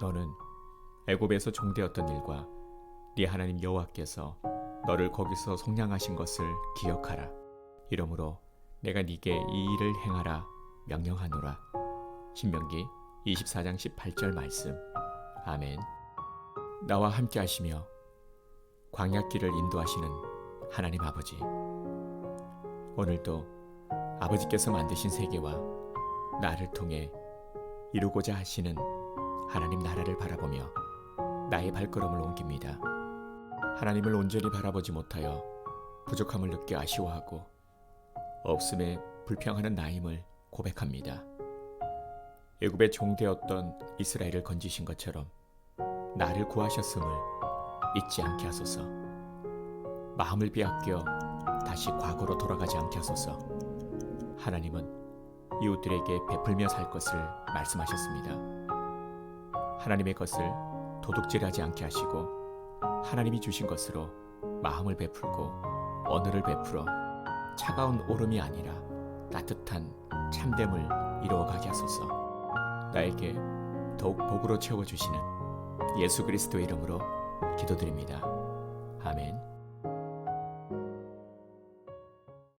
너는 애굽에서 종되었던 일과 네 하나님 여호와께서 너를 거기서 속량하신 것을 기억하라. 이러므로 내가 네게 이 일을 행하라 명령하노라. 신명기 24장 18절 말씀. 아멘. 나와 함께 하시며 광야길을 인도하시는 하나님 아버지. 오늘도 아버지께서 만드신 세계와 나를 통해 이루고자 하시는 하나님 나라를 바라보며 나의 발걸음을 옮깁니다. 하나님을 온전히 바라보지 못하여 부족함을 느껴 아쉬워하고 없음에 불평하는 나임을 고백합니다. 애굽의 종되었던 이스라엘을 건지신 것처럼 나를 구하셨음을 잊지 않게 하소서. 마음을 빼앗겨 다시 과거로 돌아가지 않게 하소서. 하나님은 이웃들에게 베풀며 살 것을 말씀하셨습니다. 하나님의 것을 도둑질하지 않게 하시고 하나님이 주신 것으로 마음을 베풀고 언어를 베풀어 차가운 오름이 아니라 따뜻한 참됨을 이루어가게 하소서. 나에게 더욱 복으로 채워주시는 예수 그리스도의 이름으로 기도드립니다. 아멘.